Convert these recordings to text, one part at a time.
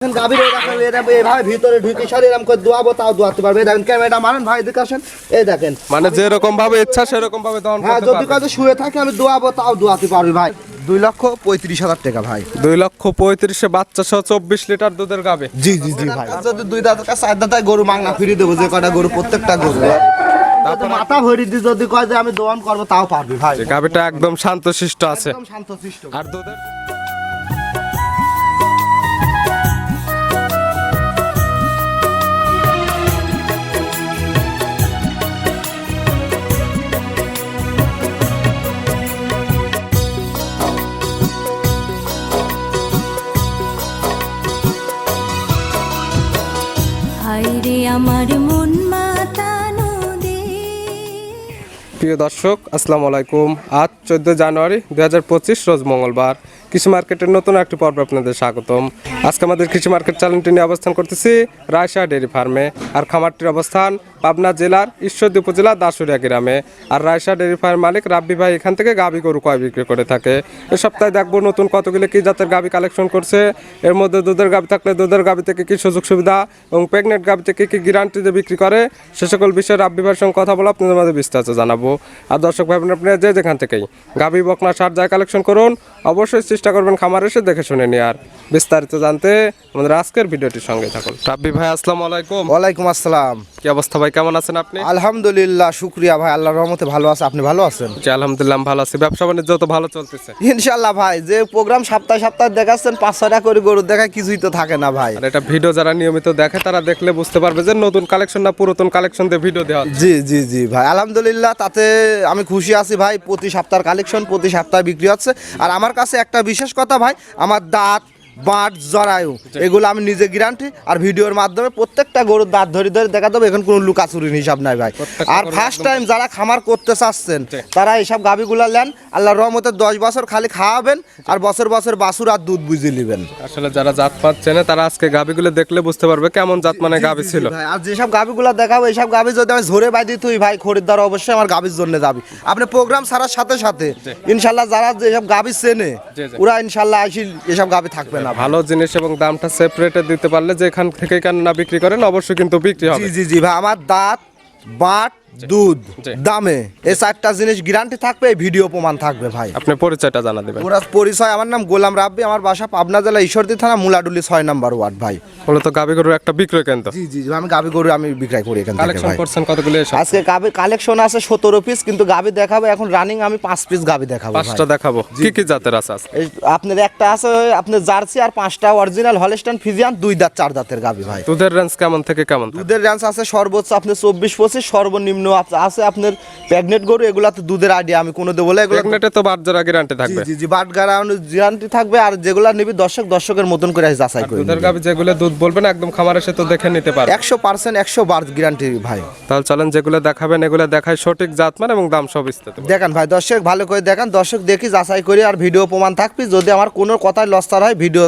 গাভীর এভাবে ভিতরে ঢুকে সারি এরম করে দোয়াবো তাও দোয়াতে পারবে। দেখেন ক্যামেরাটা মারেন ভাই এদিকে আসেন। এই দেখেন। মানে যেরকম ভাবে ইচ্ছা সেরকম ভাবে দহন হ্যাঁ যদি। কাজে শুয়ে থাকে আমি দোয়াবো তাও দোয়াতে পারবি ভাই। দুই লক্ষ পঁয়ত্রিশ হাজার টাকা ভাই। দুই লক্ষ পঁয়ত্রিশে বাচ্চা সহ চব্বিশ লিটার দুধের গাবে জি জি জি ভাই। যদি দুই কাছে চার দাঁতায় গরু মাংনা ফিরিয়ে দেবো যে কটা গরু প্রত্যেকটা গরু। মাথা ভরি দি যদি কয় যে আমি দোয়ান করব তাও পারবি ভাই। গাবিটা একদম শান্তশিষ্ট আছে। শান্তশিষ্ট। আর দুধের প্রিয় দর্শক, আসসালামু আলাইকুম। আজ চোদ্দ জানুয়ারি দুই হাজার পঁচিশ রোজ মঙ্গলবার। কৃষি মার্কেটের নতুন একটি পর্ব আপনাদের স্বাগতম। আজকে আমাদের কৃষি মার্কেট চ্যানেলটি নিয়ে অবস্থান করতেছি রায়শাহ ডেয়ারি ফার্মে। আর খামারটির অবস্থান পাবনা জেলার ঈশ্বরদী উপজেলা দাসুরিয়া গ্রামে। আর রায়শাহ ডেয়ারি ফার্ম মালিক রাব্বি ভাই এখান থেকে গাবি গরু কয় বিক্রি করে থাকে। এ সপ্তাহে দেখব নতুন কতগুলো কি জাতের গাবি কালেকশন করছে। এর মধ্যে দুধের গাবি থাকলে দুধের গাবি থেকে কি সুযোগ সুবিধা এবং প্রেগনেন্ট গাবি থেকে কি গ্যারান্টিতে বিক্রি করে, সে সকল বিষয়ে রাব্বি ভাইয়ের সঙ্গে কথা বলে আপনাদের মাঝে বিস্তারিত জানাব। আর দর্শক ভাই বোন আপনারা যে যেখান থেকেই গাবি বকনা সার যায় কালেকশন করুন অবশ্যই চেষ্টা করবেন খামার এসে দেখে শুনে নিয়ে আর বিস্তারিত জানতে আমাদের আজকের ভিডিওটির সঙ্গে থাকুন। রাব্বি ভাই আসসালামু আলাইকুম। ওয়ালাইকুম আসসালাম। কি অবস্থা ভাই কেমন আছেন আপনি? আলহামদুলিল্লাহ শুক্রিয়া ভাই আল্লাহর রহমতে ভালো আছে। আপনি ভালো আছেন? জি আলহামদুলিল্লাহ ভালো আছি। ব্যবসা বাণিজ্য তো ভালো চলতেছে। ইনশাল্লাহ ভাই যে প্রোগ্রাম সপ্তাহে সপ্তাহে দেখাচ্ছেন পাঁচ ছয়টা করে গরু দেখায় কিছুই তো থাকে না ভাই। আর এটা ভিডিও যারা নিয়মিত দেখে তারা দেখলে বুঝতে পারবে যে নতুন কালেকশন না পুরাতন কালেকশন দিয়ে ভিডিও দেওয়া। জি জি জি ভাই আলহামদুলিল্লাহ তাতে আমি খুশি আছি ভাই, প্রতি সপ্তাহের কালেকশন প্রতি সপ্তাহে বিক্রি হচ্ছে। আর আমার কাছে একটা বিশেষ কথা ভাই, আমার দাঁত বাট জরায়ু এগুলো আমি নিজে গ্যারান্টি আর ভিডিওর মাধ্যমে প্রত্যেকটা গরুর দাঁত ধরে ধরে দেখা দেবো এখন কোনো লুকাচুরির হিসাব নাই ভাই। আর ফার্স্ট টাইম যারা খামার করতে চাচ্ছেন তারা এইসব গাবিগুলো নেন আল্লাহর রহমতে দশ বছর খালি খাওয়াবেন আর বছর বছর বাসুর আর দুধ বুঝে নেবেন। আসলে যারা জাত পাত চেনে তারা আজকে গাবিগুলো দেখলে বুঝতে পারবে কেমন জাত মানে গাবি ছিল। আর যেসব গাবিগুলো দেখাবো এইসব গাবি যদি আমি ঝরে বাঁধি তুই ভাই খরিদ্দার অবশ্যই আমার গাবির জন্য যাবি। আপনি প্রোগ্রাম ছাড়ার সাথে সাথে ইনশাল্লাহ যারা যেসব গাবি চেনে। ওরা ইনশাল্লাহ আসি এসব গাবি থাকবে। না। ভালো জিনিস এবং দামটা সেপারেটে দিতে পারলে যে এখান থেকে কেন না বিক্রি করেন অবশ্যই কিন্তু বিক্রি হবে। জি জি জি ভাই আমার দাঁত বাট দুধ দামে। এই চারটা জিনিস গ্যারান্টি থাকবে এই ভিডিও প্রমাণ থাকবে ভাই। আপনি পরিচয়টা জানা দেবেন। ওরা পরিচয় আমার নাম গোলাম রাব্বি আমার বাসা পাবনা জেলা ঈশ্বরদী থানা মুলাডুলি ছয় নাম্বার ওয়ার্ড ভাই। মূলত গাবি গরুর একটা বিক্রয় কেন্দ্র। জি জি আমি গাবি গরু আমি বিক্রয় করি এখান থেকে ভাই। করছেন কতগুলো আজকে গাবি কালেকশন আছে সতেরো পিস কিন্তু গাবি দেখাবো এখন রানিং আমি পাঁচ পিস গাবি দেখাবো ভাই। পাঁচটা দেখাবো। কি কি জাতের আছে আপনার একটা আছে আপনার জার্সি আর পাঁচটা অরিজিনাল হলস্টান ফিজিয়ান দুই দাঁত চার দাঁতের গাবি ভাই। দুধের রেঞ্জ কেমন থেকে কেমন দুধের রেঞ্জ আছে সর্বোচ্চ আপনার চব্বিশ পঁচিশ সর্বনিম্ন আপ- আছে আপনার প্রেগনেন্ট গরু এগুলা তো দুধের আইডিয়া আমি কোনো দেবো না এগুলো তো বাচ্চারা গ্যারান্টি থাকবে। জি জি বাট গ্যারান্টি থাকবে আর যেগুলা নিবি দর্শক দর্শকের মতন করে যাচাই করে দুধের গাবি যেগুলো দুধ বলবেন একদম খামার এসে তো দেখে নিতে পারবে। একশো পার্সেন্ট একশো বার গ্যারান্টি ভাই। তাহলে চলেন যেগুলো দেখাবেন এগুলো দেখায় সঠিক জাত মান এবং দাম সব বিস্তারিত দেখান ভাই দর্শক ভালো করে দেখান দর্শক দেখি যাচাই করি আর ভিডিও প্রমাণ থাকবি। যদি আমার কোনো কথায় লস্তার হয় ভিডিও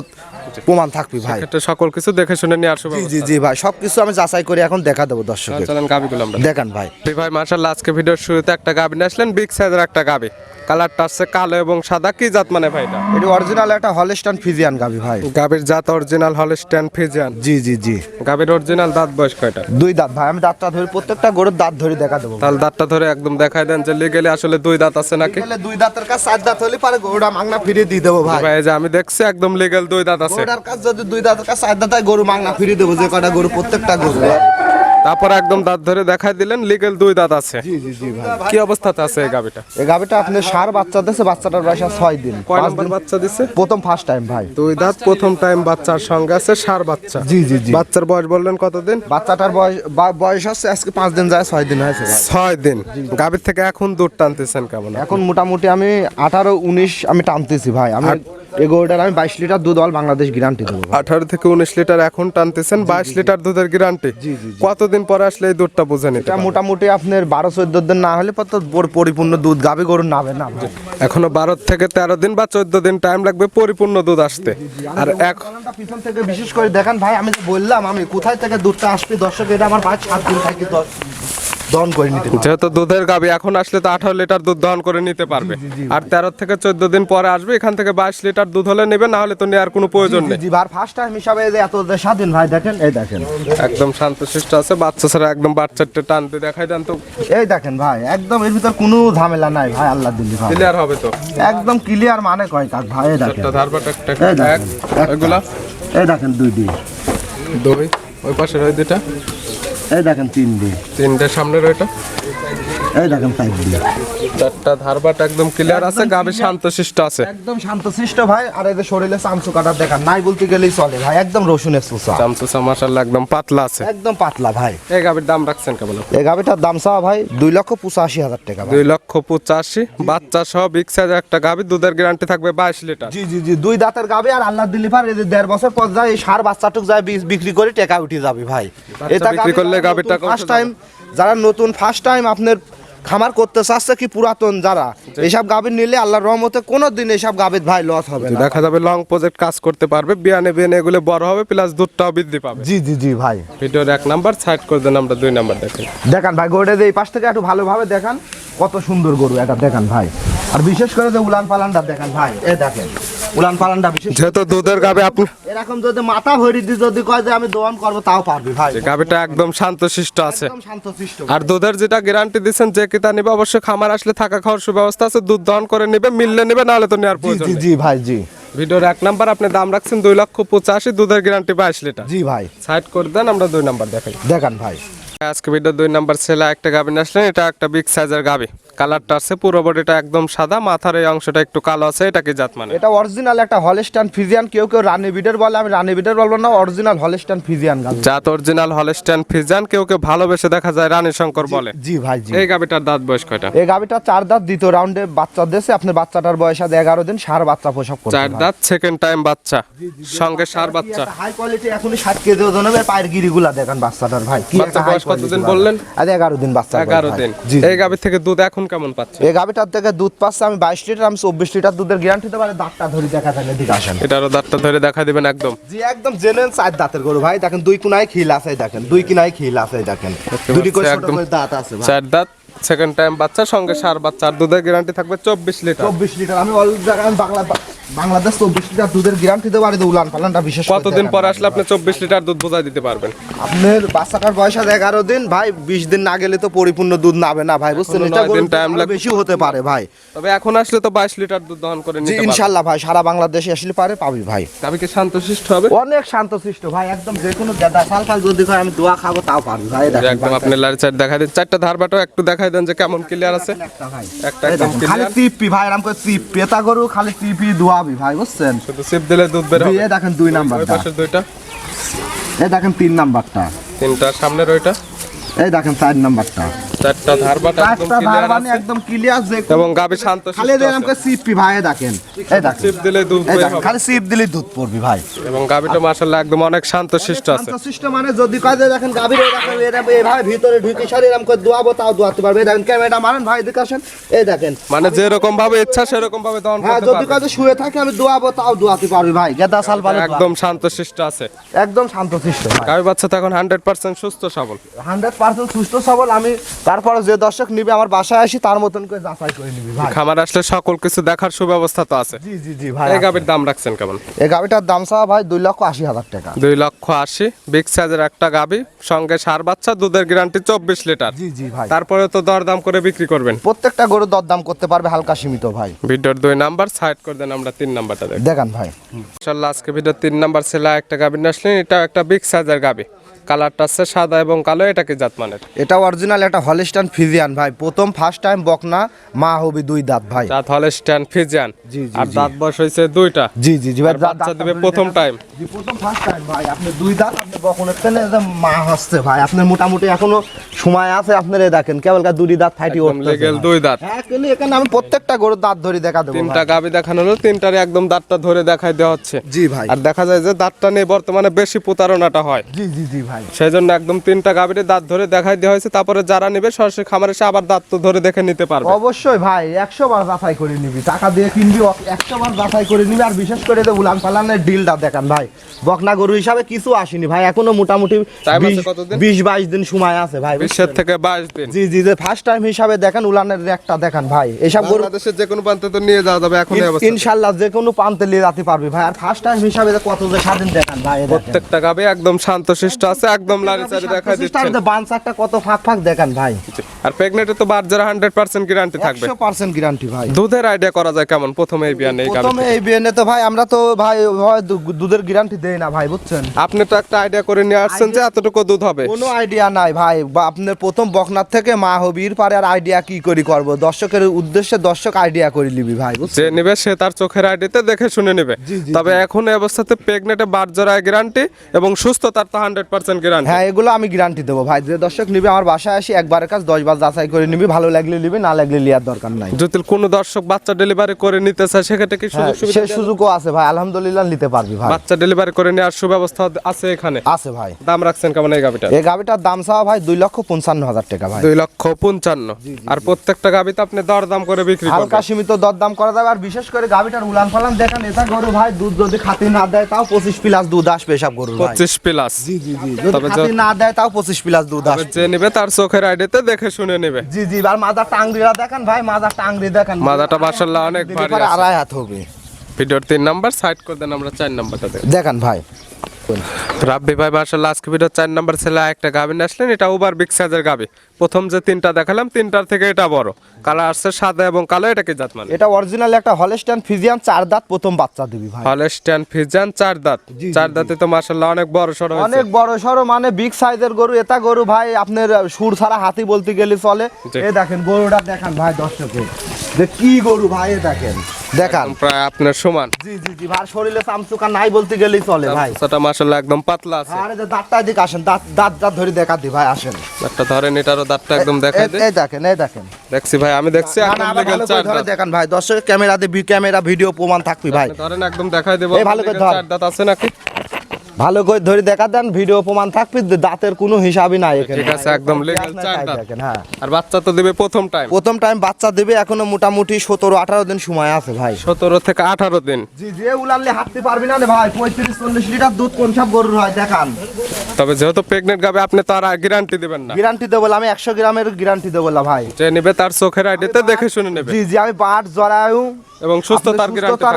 প্রমাণ থাকবি ভাই। সকল কিছু দেখে শুনে নিয়ে আসব জি জি জি ভাই সব কিছু আমি যাচাই করে এখন দেখা দেবো চলেন গাবিগুলো আমরা। দেখান ভাই। ভাই মার্শাল্লাহ আজকে ভিডিওর শুরুতে একটা গাবি নিয়ে আসলেন বিগ সাইজের একটা গাবি। কালারটা আছে কালো এবং সাদা কি জাত মানে ভাই এটা? এটি অরিজিনাল একটা হলস্টান ফিজিয়ান গাবি ভাই। গাবির জাত অরিজিনাল হল ফিজিয়ান জি জি জি। গাবির অরিজিনাল দাঁত বয়স কয়টা? দুই দাঁত ভাই আমি দাঁতটা ধরে প্রত্যেকটা গরুর দাঁত ধরে দেখা দেবো তাহলে দাঁতটা ধরে একদম দেখাই দেন যে লিগেলে আসলে দুই দাঁত আছে নাকি? দুই দাঁতের কাজ চার দাঁত হলে পারে গরুটা মাংনা ফিরিয়ে দিয়ে দেবো ভাই। ভাই যে আমি দেখছি একদম লিগেল দুই দাঁত আছে। গরুটার কাজ যদি দুই দাঁতের কাজ চার দাঁতায় গরু মাংনা ফিরিয়ে দেবো যে কটা গরু প্রত্যেকটা গরু। তারপর একদম দাঁত ধরে দেখাই দিলেন লিগেল দুই দাঁত আছে। জি জি জি ভাই। কি অবস্থাতে আছে এই গাবিটা? এই গাবিটা আপনি সার বাচ্চা দিয়েছে বাচ্চাটার বয়স আছে ছয় দিন। কয় নম্বর বাচ্চা দিছে? প্রথম ফার্স্ট টাইম ভাই। দুই দাঁত প্রথম টাইম বাচ্চার সঙ্গে আছে সার বাচ্চা। জি জি জি। বাচ্চার বয়স বললেন কতদিন? বাচ্চাটার বয়স বয়স হচ্ছে আজকে পাঁচ দিন যায় ছয় দিন হয়েছে ছয় দিন। গাবির থেকে এখন দুধ টানতেছেন কেমন এখন মোটামুটি আমি আঠারো উনিশ আমি টানতেছি ভাই। আমি এগারোটার আমি বাইশ লিটার দুধ অল বাংলাদেশ গ্যারান্টি দেবো আঠারো থেকে উনিশ লিটার এখন টানতেছেন বাইশ লিটার দুধের গ্যারান্টি কতদিন পরে আসলে এই দুধটা বুঝে নিতে এটা মোটামুটি আপনার বারো চোদ্দ দিন না হলে পর তো পরিপূর্ণ দুধ গাবে গরু নাবে না। এখনও বারো থেকে তেরো দিন বা চোদ্দ দিন টাইম লাগবে পরিপূর্ণ দুধ আসতে। আর এক পিছন থেকে বিশেষ করে দেখেন ভাই আমি বললাম আমি কোথায় থেকে দুধটা আসবে দর্শক এটা আমার ভাই সাত দিন থাকি দশ দহন করে নিতে যেহেতু দুধের গাবি এখন আসলে তো আঠারো লিটার দুধ দহন করে নিতে পারবে আর তেরো থেকে চোদ্দ দিন পরে আসবে এখান থেকে বাইশ লিটার দুধ হলে নেবে না হলে তো নেওয়ার কোনো প্রয়োজন নেই ভাই ফার্স্ট টাইম হিসাবে এত স্বাধীন ভাই দেখেন এই দেখেন একদম শান্তশিষ্ট আছে বাচ্চা ছাড়া একদম বাচ্চাটা টানতে দেখাই দেন তো এই দেখেন ভাই একদম এর ভিতর কোনো ঝামেলা নাই ভাই আল্লাহ দিল্লি ভাই ক্লিয়ার হবে তো একদম ক্লিয়ার মানে কয় কাক ভাই এই দেখেন। এগুলা এই দেখেন দুই দি দুই ওই পাশের ওই দুটা এই দেখেন তিন দি তিনটে সামনে ওইটা এই দেখেন চার দি চারটা ধারবাট একদম ক্লিয়ার আছে গাবি শান্তশিষ্ট আছে। একদম শান্তশিষ্ট ভাই আর এই যে শরীরে চামচু কাটার নাই বলতে গেলেই চলে ভাই একদম রসুনের মাসাল্লাহ একদম পাতলা আছে। একদম পাতলা ভাই। এই গাবির দাম রাখছেন কেমন? এই দাম চাওয়া ভাই দুই লক্ষ পঁচাশি হাজার টাকা দুই লক্ষ পঁচাশি বাচ্চা সহ বিগ একটা গাবি দুধের গ্যারান্টি থাকবে বাইশ লিটার। জি জি জি দুই দাঁতের গাবে আর আল্লাহ দিল্লি এই দেড় বছর পর যায় এই সার বাচ্চাটুক যায় বিক্রি করে টাকা উঠে যাবে ভাই। বিক্রি করলে ফার্স্ট টাইম যারা নতুন ফার্স্ট টাইম আপনার খামার করতে চাচ্ছে কি পুরাতন যারা? এইসব গাভীর নিলে আল্লাহর রহমতে কোনো দিন এইসব গাভীর ভাই লস হবে না। দেখা যাবে লং প্রজেক্ট কাজ করতে পারবে বিয়ানে বিয়ানে এগুলো বড় হবে প্লাস দুধটাও বৃদ্ধি পাবে। জি জি জি ভাই। ভিডিওর এক নাম্বার সাইড করে দেন আমরা দুই নাম্বার দেখি। দেখান ভাই গরুটা যে এই পাশ থেকে একটু ভালোভাবে দেখান কত সুন্দর গরু এটা দেখান ভাই। আর বিশেষ করে যে উলান পালানটা দেখান ভাই এ দেখেন। উলান পালানটা বিশেষ যেহেতু দুধের গাবে আপনি এরকম যদি মাথা ভরি দিয়ে যদি কয় যে আমি দোয়ান করব তাও পারবি ভাই। গাবিটা একদম শান্তশিষ্ট আছে। একদম শান্তশিষ্ট। আর দুধের যেটা গ্যারান্টি দিচ্ছেন যে কিতা নিবে অবশ্যই খামার আসলে থাকা খাওয়ার সুব্যবস্থা আছে। দুধ দহন করে নিবে মিললে নিবে নাহলে তো নেওয়ার জি প্রয়োজন জি জি ভাই জি। ভিডিওর এক নাম্বার আপনি দাম রাখছেন দুই লক্ষ পঁচাশি দুধের গ্যারান্টি বাইশ লিটার। জি ভাই। সাইড করে দেন আমরা দুই নাম্বার দেখাই। দেখান ভাই। আজকে ভিডিও দুই নাম্বার ছেলে একটা গাবি নিয়ে আসলেন এটা একটা বিগ সাইজের গাবি। কালারটা আছে পুরো বডিটা একদম সাদা মাথার এই অংশটা একটু কালো আছে এটা কি জাত মানে? এটা অরিজিনাল একটা হলস্টান ফিজিয়ান কেউ কেউ রানি বিডের বলে আমি রানি বিডের বলব না অরিজিনাল হলস্টান ফিজিয়ান গাছ জাত অরিজিনাল হলস্টাইন ফিজান কেউ কেউ ভালোবেসে দেখা যায় রানী শঙ্কর বলে। জি ভাই জি। এই গাবিটার দাঁত বয়স কয়টা? এই গাভিটা চার দাঁত দ্বিতীয় রাউন্ডে বাচ্চা দিয়েছে আপনার বাচ্চাটার বয়স আছে এগারো দিন সার বাচ্চা প্রসব করছে চার দাঁত সেকেন্ড টাইম বাচ্চা সঙ্গে সার বাচ্চা হাই কোয়ালিটি এখনই ষাট কেজি ওজন হবে পায়ের গিরিগুলা দেখেন বাচ্চাটার ভাই কি কতদিন বললেন? আজ এগারো দিন বাচ্চা এগারো দিন। এই থেকে দুধ এখন কেমন পাচ্ছে? এই গাভিটার থেকে দুধ পাচ্ছে আমি বাইশ লিটার আমি চব্বিশ লিটার দুধের গ্যারান্টি দিতে পারে দাঁতটা ধরে দেখা এদিকে আসেন। এটারও দাঁতটা ধরে দেখা দিবেন একদম। জি একদম চার দাঁতের গরু ভাই। দেখেন দুই কুনায় খিল আছে দেখেন দুই কিনায় খিল আছে দেখেন। দুটি করে একদম দাঁত আছে চার দাঁত সেকেন্ড টাইম বাচ্চা সঙ্গে সার বাচ্চা আর দুধের গ্যারান্টি থাকবে চব্বিশ লিটার। চব্বিশ লিটার আমি অল জায়গায় আমি বাংলা বাংলাদেশ চব্বিশ লিটার দুধের গ্যারান্টি দিতে পারি উলান পালানটা বিশেষ কতদিন পর আসলে আপনি চব্বিশ লিটার দুধ বোঝাই দিতে পারবেন? আপনার বাচ্চাটার বয়স আছে এগারো দিন ভাই বিশ দিন না গেলে তো পরিপূর্ণ দুধ নাবে না ভাই বুঝছেন? এটা আরও লাগবে। বেশি হতে পারে ভাই। তবে এখন আসলে তো বাইশ লিটার দুধ দহন করে নিতে ইনশাল্লাহ ভাই সারা বাংলাদেশে আসলে পারে পাবি ভাই। গাভি কি শান্তশিষ্ট হবে? অনেক শান্তশিষ্ট ভাই একদম যে কোনো গেদা সাল ফাল যদি হয় আমি দোয়া খাব তাও পারবি ভাই একদম আপনি লারি চার দেখাই দেন। চারটা ধারবাটাও একটু দেখাই দেন যে কেমন ক্লিয়ার আছে। একটা ভাই। একটা একদম খালি চিপি ভাই করে চিপ পেতা গরু খালি চিপি দোয়াবি ভাই বুঝছেন? শুধু সিপ দিলে দুধ বের হবে। এই দেখেন দুই নাম্বার নাম্বারটা। পাশের দুইটা? এই দেখেন তিন নাম্বারটা। তিনটা সামনের ওইটা? এই দেখেন চার নাম্বারটা। চারটা ধারবাট একদম ক্লিয়ার ধারবানি আছে। একদম ক্লিয়ার যে এবং গাভি শান্ত খালি এরকম করে চিপি ভাই দেখেন এই দেখেন। সিপ দিলে দুধ এই বের হবে। খালি চিপ দিলেই দুধ পড়বি ভাই। এবং গাভিটা মাশাআল্লাহ একদম অনেক শান্ত শিষ্ট আছে। শান্তশিষ্ট মানে যদি যে দেখেন এরকম এরকম ভিতরে ঢুকে সারি এরকম করে দোয়াবো তাও দোয়াতে পারবে। দেখেন ক্যামেরাটা মারেন ভাই এদিকে আসেন। এই দেখেন। মানে যেরকম ভাবে ইচ্ছা সেরকম ভাবে দহন হ্যাঁ করতে যদি পারবে। যে শুয়ে থাকে আমি দোয়াবো তাও দোয়াতে পারবি ভাই। গেদা সাল ভালো একদম শান্ত শিষ্ট আছে। একদম শান্তশিষ্ট গাভি বাচ্চা তো এখন হান্ড্রেড পার্সেন্ট সুস্থ সবল। হান্ড্রেড পার্সেন্ট সুস্থ সবল আমি তারপরে যে দর্শক নিবে আমার বাসায় আসি তার মতন করে যাচাই করে নিবি ভাই। খামার আসলে সকল কিছু দেখার সুব্যবস্থা তো আছে। জি জি জি ভাই এই গাভির দাম রাখছেন কেমন? এই গাভিটার দাম চাওয়া ভাই দুই লক্ষ আশি হাজার টাকা। দুই লক্ষ আশি বিগ সাইজের একটা গাভি সঙ্গে সার বাচ্চা দুধের গ্যারান্টি চব্বিশ লিটার। জি জি ভাই। তারপরে তো দরদাম করে বিক্রি করবেন। প্রত্যেকটা গরু দরদাম করতে পারবে হালকা সীমিত ভাই। ভিডিওর দুই নাম্বার সাইড করে দেন আমরা তিন নাম্বারটা দেখি দেখান ভাই। ইনশাল্লাহ আজকে ভিডিও তিন নাম্বার ছেলে একটা গাভি নিয়ে আসলেন এটা একটা বিগ সাইজের গাভি। কালারটা আছে সাদা এবং কালো এটা কি জাত মানের? এটা অরিজিনাল একটা হলিস্টান ফিজিয়ান ভাই। প্রথম ফার্স্ট টাইম বকনা মা হবি দুই দাঁত ভাই। জাত হলে স্ট্যান্ড ফিজিয়ান জি, জি, আর দাঁত বয়স হয়েছে দুইটা। জি জি জি ভাই বাচ্চা দেবে প্রথম টাইম জি প্রথম ফার্স্ট টাইম ভাই। আপনি দুই দাঁত আপনি বকনের তেলে মা হচ্ছে ভাই? আপনার মোটামুটি এখনও সময় আছে আপনার দেখেন কেবল দুই দাঁত ফাইটি একদম লেগেল দুই দাঁত। হ্যাঁ কিন্তু এখানে আমি প্রত্যেকটা গরুর দাঁত ধরে দেখা দেবো তিনটা। গাভি দেখানো হলো তিনটারে একদম দাঁতটা ধরে দেখাই দেওয়া হচ্ছে। জি ভাই। আর দেখা যায় যে দাঁতটা নিয়ে বর্তমানে বেশি প্রতারণাটা হয়। জি জি জি ভাই। সেই জন্য একদম তিনটা গাভীর দাঁত ধরে দেখাই দেওয়া হয়েছে তারপরে যারা নেবে সরাসরি খামারে এসে আবার দাঁত তো ধরে দেখে নিতে পারবে। অবশ্যই ভাই একশো বার যাচাই করে নিবি টাকা দিয়ে কিনবি একশো বার যাচাই করে নিবি আর বিশেষ করে তো উলান পালানের ডিলটা দেখান ভাই বকনা গরু হিসাবে কিছু আসেনি ভাই এখনও মোটামুটি বিশ- বাইশ দিন সময় আছে ভাই বিশের থেকে বাইশ দিন। জি জি যে ফার্স্ট টাইম হিসাবে দেখেন উলানের একটা দেখান ভাই এসব গরু বাংলাদেশের যে কোনো প্রান্তে তো নিয়ে যাওয়া যাবে এখন ইনশাল্লাহ যে কোনো প্রান্তে নিয়ে যেতে পারবি ভাই আর ফার্স্ট টাইম হিসাবে কত যে স্বাধীন দেখান ভাই প্রত্যেকটা গাবে একদম শান্তশিষ্ট আছে একদম লারি চারি দেখা দিচ্ছেন। বানসারটা কত ফাঁক ফাঁক দেখান ভাই। আর প্রেগনেন্টে তো বার্জার হান্ড্রেড পার্সেন্ট গ্যারান্টি থাকবে। একশো পার্সেন্ট গ্যারান্টি ভাই। দুধের আইডিয়া করা যায় কেমন? প্রথমে এই বিয়ানে প্রথমে এই বিয়ে তো ভাই আমরা তো ভাই ভাই দুধের গ্যারান্টি দেই না ভাই বুঝছেন? আপনি তো একটা আইডিয়া করে নিয়ে আসছেন যে এতটুকু দুধ হবে। কোনো আইডিয়া নাই ভাই। আপনার প্রথম বকনার থেকে মা হবির পারে আর আইডিয়া কি করি করব? দর্শকের উদ্দেশ্যে দর্শক আইডিয়া করে নিবি ভাই যে নেবে সে তার চোখের আইডিতে দেখে শুনে নেবে। তবে এখন এই অবস্থাতে প্রেগনেন্টে বার্জারায় গ্যারান্টি এবং সুস্থ তার তো হান্ড্রেড পার্সেন্ট গ্যারান্টি হ্যাঁ এগুলো আমি গ্যারান্টি দেবো ভাই। যে দর্শক নিবি আমার বাসায় আসি একবারের কাজ দশ বার যাচাই করে নিবি ভালো লাগলে নিবি না লাগলে লিয়ার দরকার নাই। যদি কোনো দর্শক বাচ্চা ডেলিভারি করে নিতে চায় সেক্ষেত্রে কি হ্যাঁ, সুযোগ সুবিধা সে সুযোগও আছে ভাই আলহামদুলিল্লাহ নিতে পারবি ভাই। বাচ্চা ডেলিভারি করে নেওয়ার সুব্যবস্থা আছে এখানে? আছে ভাই। দাম রাখছেন কেমন এই গাবিটা এই গাবিটার দাম চাওয়া ভাই দুই লক্ষ পঞ্চান্ন হাজার টাকা ভাই। দুই লক্ষ পঞ্চান্ন। আর প্রত্যেকটা গাবিতে আপনি দর দাম করে বিক্রি হালকা করবেন সীমিত দরদাম করা যাবে আর বিশেষ করে গাবিটার উলান ফালান দেখান এটা গরু ভাই দুধ যদি খাতি না দেয় তাও পঁচিশ প্লাস দুধ আসবে এসব গরু ভাই। পঁচিশ প্লাস জি জি জি। যদি খাতি না দেয় তাও পঁচিশ প্লাস দুধ আসবে। যে নেবে তার চোখের আইডিতে দেখে শুনে নেবে। জি জি আর মাদার টাংরিরা দেখেন ভাই মাদার টাংরি দেখেন। মাদাটা মাশাআল্লাহ অনেক ভারী। আড়াই হাত হবে। ভিডিওর তিন নাম্বার সাইড করে দেন আমরা চার নাম্বারটা দেখান ভাই। রাব্বি ভাই আজকে ভিডিও চার নাম্বার ছেলে একটা আসলেন এটা ওভার বিগ সাইজের প্রথম যে তিনটা দেখালাম তিনটার থেকে এটা বড়। কালার আসছে সাদা এবং কালো এটা কি জাত মানে? এটা অরিজিনাল একটা হলস্টাইন ফিজিয়ান চার দাঁত প্রথম বাচ্চা দিবি ভাই। হলস্টাইন ফিজান চার দাঁত। চার দাঁতে তো অনেক বড় সড়ো অনেক বড় সড়ো মানে বিগ সাইজের গরু এটা গরু ভাই আপনার সুর ছাড়া হাতি বলতে গেলে চলে। দেখেন গরুটা দেখান ভাই দর্শকে যে কি গরু ভাই এ দেখেন। দেখান। প্রায় আপনার সমান। জি জি জি ভাই শরীরে চামচুকা নাই বলতে গেলেই চলে ভাই। চামচুকাটা মাশাআল্লাহ একদম পাতলা আছে। আরে যে দাঁতটা দিকে আসেন দাঁত দাঁত দাঁত ধরে দেখা দি ভাই আসেন। একটা ধরেন এটারও দাঁতটা একদম দেখাই দেন এই দেখেন এই দেখেন। দেখছি ভাই আমি দেখছি একদম করে চার ধরে দাঁত। দেখান ভাই দর্শক ক্যামেরাতে বি ক্যামেরা ভিডিও প্রমাণ থাকবি ভাই। ধরেন একদম দেখাই দেবো। এই ভালো করে ধর। চার দাঁত আছে নাকি? ভালো করে ধরে দেখা দেন ভিডিও প্রমাণ থাকবে দাঁতের কোনো হিসাবই নাই এখানে। ঠিক আছে, একদম আপনার চার দাঁত। হ্যাঁ। আর বাচ্চা তো দিবে প্রথম টাইম প্রথম টাইম বাচ্চা দেবে এখনও মোটামুটি সতেরো আঠারো দিন সময় আছে ভাই। সতেরো থেকে আঠারো দিন। জি যে উলানলে হাঁটতে পারবি না রে ভাই পঁয়ত্রিশ চল্লিশ লিটার দুধ কোন সব গরুর হয় দেখান। তবে যেহেতু প্রেগনেন্ট গাবে আপনি তো আর গ্যারান্টি দিবেন না। গ্যারান্টি দেবো আমি একশো গ্রামের গ্যারান্টি দেবো না ভাই। যে নেবে তার চোখের আইডিতে দেখে শুনে নেবে। জি জি আমি বাট জরায়ু এবং সুস্থ তার গ্যারান্টি তার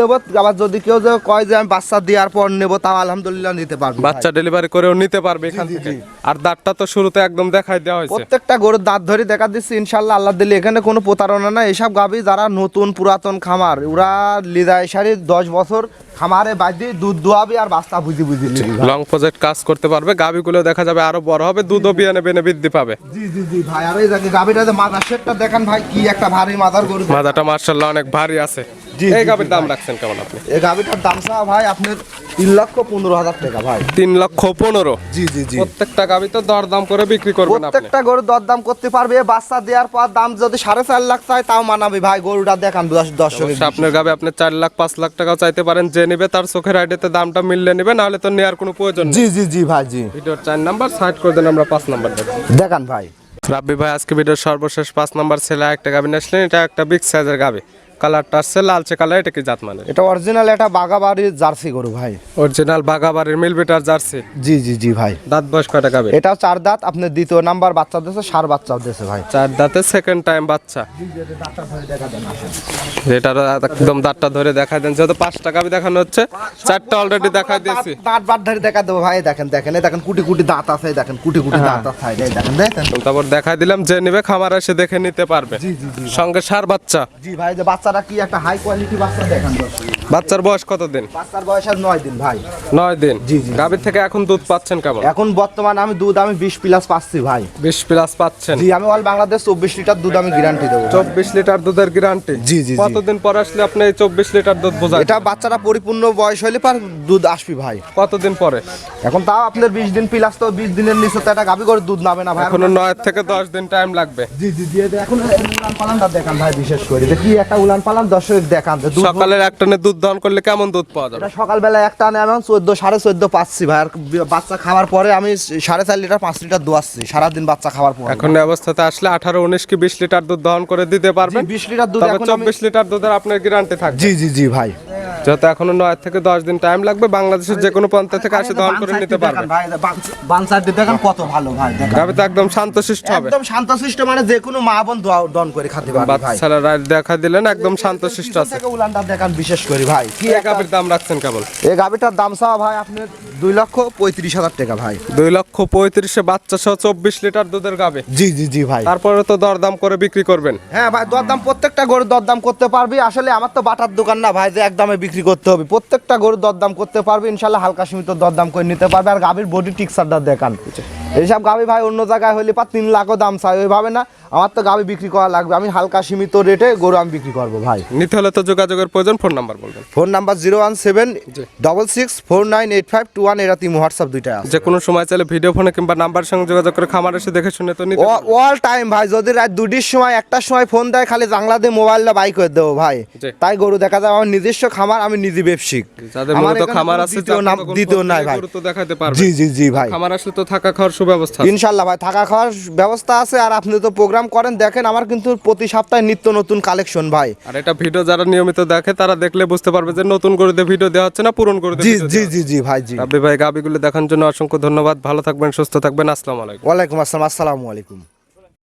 দেবো আবার যদি কেউ যে কয় যে আমি বাচ্চা দেওয়ার পর নেব তাও আলহামদুলিল্লাহ নিতে পারব। বাচ্চা ডেলিভারি করেও নিতে পারবে এখান থেকে। আর দাঁতটা তো শুরুতে একদম দেখাই দেওয়া হয়েছে। প্রত্যেকটা গরুর দাঁত ধরে দেখা দিচ্ছি ইনশাল্লাহ আল্লাহ দিলে এখানে কোনো প্রতারণা না এসব গাবি যারা নতুন পুরাতন খামার ওরা লিদায় সারি দশ বছর খামারে বাজি দুধ দোয়াবি আর বাস্তা বুঝি বুঝি লং প্রজেক্ট কাজ করতে পারবে গাবিগুলো দেখা যাবে আরও বড় হবে দুধ বিয়ানে বেনে বৃদ্ধি পাবে। জি জি জি ভাই। আর এই গাবিটা যে মাথার শেটটা দেখান ভাই কি একটা ভারী মাথার গরু। মাজাটা মার্শাল্লাহ অনেক ভারী আছে। এই গাবির দাম রাখছেন কেমন আপনি? এই গাবিটার দাম চা ভাই আপনার তিন লক্ষ পনেরো হাজার টাকা ভাই। তিন লক্ষ পনেরো? জি জি জি। প্রত্যেকটা গাবি তো দর করে বিক্রি করবেন প্রত্যেকটা গরু দরদাম করতে পারবে বাচ্চা দেওয়ার পর দাম যদি সাড়ে চার লাখ চায় তাও মানাবে ভাই গরুটা দেখান দশ- আপনার গাবে আপনি চার লাখ পাঁচ লাখ টাকাও চাইতে পারেন যে নিবে তার চোখের আইডিতে দামটা মিললে নিবে নাহলে তো নেওয়ার কোনো প্রয়োজন জি জি জি ভাই জি। ভিডিওর চার নাম্বার সাইড করে দেন আমরা পাঁচ নাম্বার দেখান ভাই। রাব্বি ভাই আজকে ভিডিওর সর্বশেষ পাঁচ নাম্বার ছেলে একটা গাবি নিয়ে আসলেন এটা একটা বিগ সাইজের গাবি কালারটা আসছে লালচে কালার এটা কি জাত মানে? এটা অরিজিনাল একটা বাগাবাড়ির জার্সি গরু ভাই। Original বাগাবাড়ির মিলবিটার jersey? জি জি জি ভাই। দাঁত বয়স কয়টা গাবি এটাও চার দাঁত আপনার দ্বিতীয় নাম্বার বাচ্চা দিয়েছে সার বাচ্চাও দিয়েছে ভাই। চার দাঁতে সেকেন্ড টাইম বাচ্চা। যেটার একদম দাঁতটা ধরে দেখা দেন যেহেতু পাঁচটা গাবি দেখানো হচ্ছে চারটা অলরেডি দেখা দিয়েছি। দাঁত বাট ধরে দেখা দেবো ভাই দেখেন দেখেন এই দেখেন কুটি কুটি দাঁত আছে দেখেন কুটি কুটি দাঁত আছে দেখেন দেখেন। তারপর দেখা দিলাম যে নিবে খামার এসে দেখে নিতে পারবে। সঙ্গে সার বাচ্চা। জি ভাই যে বাচ্চাটা কি একটা হাই কোয়ালিটি বাচ্চা দেখান দর্শক। বাচ্চার বয়স কত দিন বাচ্চার বয়স আর নয় দিন ভাই। নয় দিন? জি, জি। গাভীর থেকে এখন দুধ পাচ্ছেন কেমন? এখন বর্তমানে আমি দুধ আমি বিশ প্লাস পাচ্ছি ভাই। বিশ প্লাস পাচ্ছেন। জি আমি অল বাংলাদেশ চব্বিশ লিটার দুধ আমি গ্যারান্টি দেবো। চব্বিশ লিটার দুধের গ্যারান্টি জি, জি। কতদিন পর আসলে আপনি এই চব্বিশ লিটার দুধ বোঝায় এটা বাচ্চাটা পরিপূর্ণ বয়স হলে পার দুধ আসবি ভাই। কতদিন পরে? এখন তাও আপনার বিশ দিন প্লাস তো বিশ দিনের নিচে তো একটা গাভি করে দুধ নামে না ভাই। এখন নয় থেকে দশ দিন টাইম লাগবে। জি জি এই এখন উলান পালানটা দেখান ভাই বিশেষ করে। কি একটা উলান পালান? দর্শক দেখান দুধ সকালের একটানে দুধ দুধ দহন করলে কেমন দুধ পাওয়া যাবে? সকালবেলা একটা আনে আমি চোদ্দ সাড়ে চোদ্দ পাচ্ছি ভাই। আর বাচ্চা খাওয়ার পরে আমি সাড়ে চার লিটার পাঁচ লিটার দোয়াচ্ছি সারাদিন বাচ্চা খাওয়ার পরে। এখন অবস্থাতে আসলে আঠারো উনিশ কি বিশ লিটার দুধ দহন করে দিতে পারবে বিশ লিটার দুধ চব্বিশ লিটার দুধের আপনার গ্যারান্টি থাকে জি জি জি ভাই। যেহেতু এখনও নয় থেকে দশ দিন টাইম লাগবে বাংলাদেশের যে কোনো প্রান্ত থেকে আসে দহন করে নিতে পারবে দেখেন কত ভালো ভাই দেখেন তো একদম শান্তশিষ্ট হবে একদম শান্তশিষ্ট মানে যে কোনো মা বোন দন করে খেতে পারবে বাচ্চারা রাইড দেখা দিলেন একদম শান্তশিষ্ট আছে থেকে উলানটা দেখান বিশেষ করে ভাই কি একটা- গাবির দাম রাখছেন কেমন এই গাবিটার দাম চাওয়া ভাই আপনার দুই লক্ষ পঁয়ত্রিশ হাজার টাকা ভাই দুই লক্ষ পঁয়ত্রিশে বাচ্চা সহ চব্বিশ লিটার দুধের গাবে জি জি জি ভাই তারপরে তো দরদাম করে বিক্রি করবেন হ্যাঁ ভাই দরদাম প্রত্যেকটা গরুর দরদাম করতে পারবি আসলে আমার তো বাটার দোকান না ভাই যে একদমে বিক্রি করতে হবে। প্রত্যেকটা গরুর দরদাম করতে পারবে, ইনশাল্লাহ হালকা সীমিত দরদাম করে নিতে পারবে। আর গাভীর বডি টিক্সারটা দেখান। এইসব গাভী ভাই অন্য জায়গায় হলে পা তিন লাখও দাম চাই ওইভাবে না। আমার তো গাভী বিক্রি করা লাগবে। আমি হালকা সীমিত রেটে গরু আমি বিক্রি করব ভাই। নিতে হলে তো যোগাযোগের প্রয়োজন ফোন নাম্বার বলবেন। Phone number zero one seven double six four nine eight five two one এরা তিন হোয়াটসঅ্যাপ দুইটা যে কোনো সময় চাইলে ভিডিও ফোনে কিংবা নাম্বার সঙ্গে যোগাযোগ করে খামার এসে দেখে শুনে তো নিতে অল টাইম ভাই যদি রাত দুটির সময় একটার সময় ফোন দেয় খালি জাংলা দিয়ে মোবাইলটা বাই করে দেবো ভাই। তাই গরু দেখা যায় আমার নিজস্ব খামার আমি নিজে ব্যবসিক যাদের মূলত খামার আছে দ্বিতীয় নাই ভাই। গরু তো দেখাতে পারবে জি জি জি ভাই। খামার আসলে তো থাকা খাওয়ার সুব্যবস্থা ইনশাল্লাহ ভাই থাকা খাওয়ার ব্যবস্থা আছে। আর আপনি তো প্রোগ্রাম করেন দেখেন আমার কিন্তু প্রতি সপ্তাহে নিত্য নতুন কালেকশন ভাই। আর এটা ভিডিও যারা নিয়মিত দেখে তারা দেখলে বুঝতে পারবে যে নতুন গরুতে ভিডিও দেওয়া হচ্ছে না পূরণ করে জি জি জি জি ভাই জি। রাব্বি ভাই গাবিগুলো দেখার জন্য অসংখ্য ধন্যবাদ। ভালো থাকবেন সুস্থ থাকবেন। আসসালামু আলাইকুম। ওয়ালাইকুম আসসালাম আসসালামু আলাইকুম।